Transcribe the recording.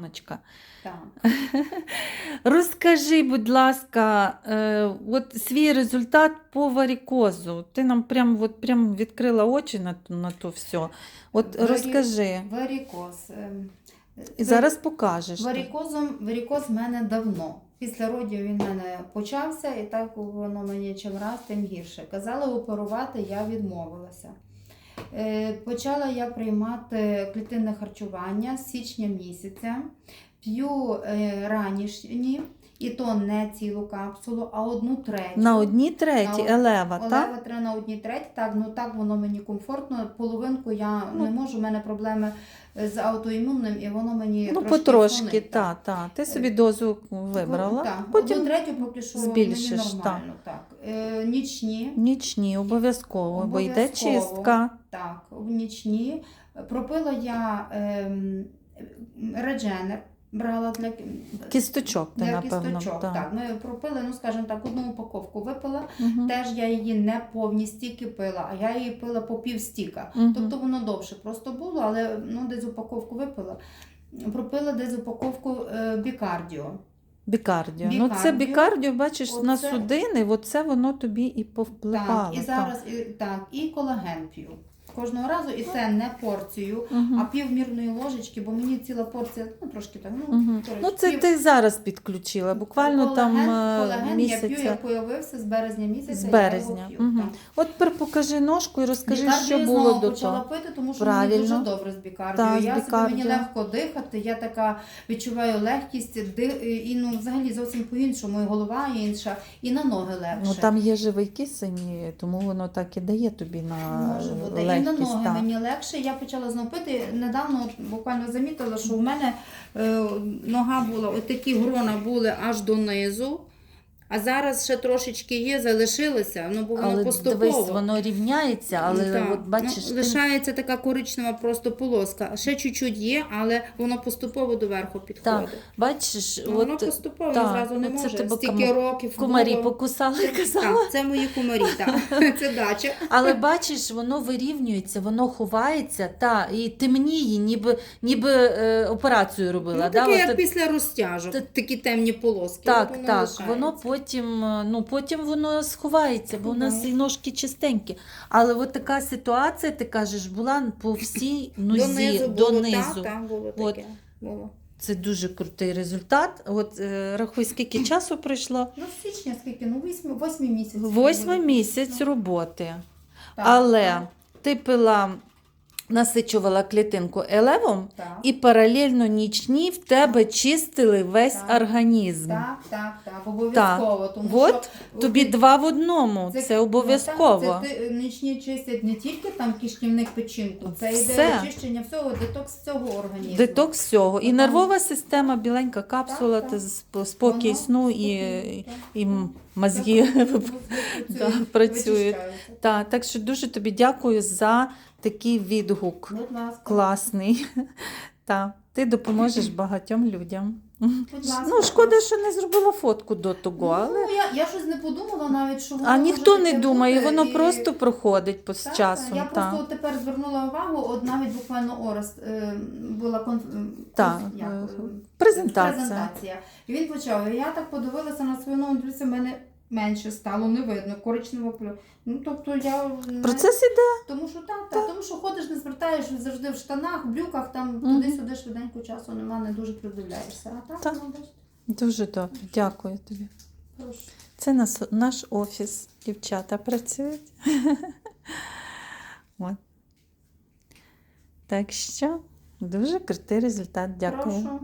Аночка, Так. розкажи, будь ласка, е, от свій результат по варікозу. Ти нам прям, от, прям відкрила очі на, на то все. От Варі- розкажи. Варікоз. Ем, І зараз покажеш. Варікозом, варікоз в мене давно. Після родів він в мене почався, і так воно мені чим раз, тим гірше. Казали оперувати, я відмовилася. Е, Почала я приймати клітинне харчування з січня місяця. П'ю е, ранішні, і то не цілу капсулу, а одну третю. На одній треті На- елева, так? Олева три на одній треті, так, ну так воно мені комфортно. Половинку я Ну. не можу, у мене проблеми з аутоімунним, і воно мені Ну, трошки потрошки, фонить, та, та. Ти собі дозу вибрала. Так, Потім одну третю поки що збільшиш, мені нормально. Так. Е, нічні, нічні, обов'язково, бо йде чистка. так, в нічні. Пропила я ем, редженер, брала для Кісточок, ти, для напевно. кісточок. та. Так, ми пропили, ну скажімо так, одну упаковку випила. Мгм. Теж я її не повні стільки пила, а я її пила по пів стіка. Мгм. Тобто воно довше просто було, але ну, десь упаковку випила. Пропила десь упаковку е, бікардіо. Бікардіо. Ну, це Бікардіо. бікардіо, бачиш, на судини, оце воно тобі і повпливало. Так, і зараз і, так, і колаген п'ю. Кожного разу, і це не порцію, а півмірної ложечки, бо мені ціла порція, ну трошки так. Ну, коротше, Ну, це пів- ти зараз підключила, буквально там е, колаген я п'ю, місяця. я появився з березня місяця. З я березня. його п'ю, Мгм. так. От тепер покажи ножку і розкажи, Бікардіо що я було знову до почала того. пити, тому що мені дуже добре з бікардіо. Так, з я собі мені легко дихати, я така відчуваю легкість, ди, і ну взагалі зовсім по-іншому, і голова інша, і на ноги легше. Ну там є живий кисень, і тому воно так і дає тобі на Може. І на ноги так. мені легше. Я почала знову пити. Недавно от буквально замітила, що в мене е, нога була, от такі грона були аж донизу. А зараз ще трошечки є, залишилося, ну бо воно Але поступово. дивись, воно рівняється, але Так. от бачиш, ну, ти- лишається така коричнева просто полоска. Ще чуть-чуть є, але воно поступово доверху підходить. бачиш, Ну, воно от поступово так, зразу не оце може. тебе Стільки кому- років комарі було. покусали, казала. Так, це мої комарі, так. Це дача. Але бачиш, воно вирівнюється, воно ховається, та, і темніє, ніби, ніби е, операцію робила. Ну, таке, як от- після розтяжок, Та- такі темні полоски. Так, воно так, лишається. воно потім, е, ну, потім воно сховається, бо у нас і ножки чистенькі. Але от така ситуація, ти кажеш, була по всій нозі, Донизу було, донизу. Так, так, було От. таке. Було. Це дуже крутий результат. От е, рахуй, скільки часу пройшло? Ну, з січня скільки? Ну, восьмий, восьмий місяць. Восьмий місяць Ну, роботи. так, Але так, ти пила, насичувала клітинку елевом, так. і паралельно нічні в тебе чистили весь Так. організм. Так, так, так, обов'язково. Тому От що Тобі два в одному, це, ну, обов'язково. так, Це нічні чистять не тільки там кишківник печінку, це йде очищення всього, детокс всього організму. Детокс всього. І Отам. нервова система, біленька капсула, Так, так. сп- спокій сну і, так. і мозги. Да, працюють. Так, так що дуже тобі дякую за такий відгук. Класний. Та, ти допоможеш багатьом людям. Будь ласка. Ну, шкода, що не зробила фотку до того, але. Ну, я, я щось не подумала навіть, що воно А може ніхто не таке думає, бути, воно і- просто проходить по з Так, часом. Я та. просто тепер звернула увагу, от навіть буквально Орест е, була конф... Так, як, е, е, презентація. презентація. І він почав. І я так подивилася на свою дивлюся, в мене менше стало, не видно, коричнево плю. Ну, тобто я Процес іде. тому що так, так, тому що ходиш, не звертаєш завжди в штанах, в брюках, там Мгм. туди-сюди швиденько часу нема, не дуже придивляєшся. А так, Так. ну, Дуже добре. Дякую тобі. прошу. Це нас, наш офіс. Дівчата працюють. От. Так що дуже крутий результат. Дякую. Прошу,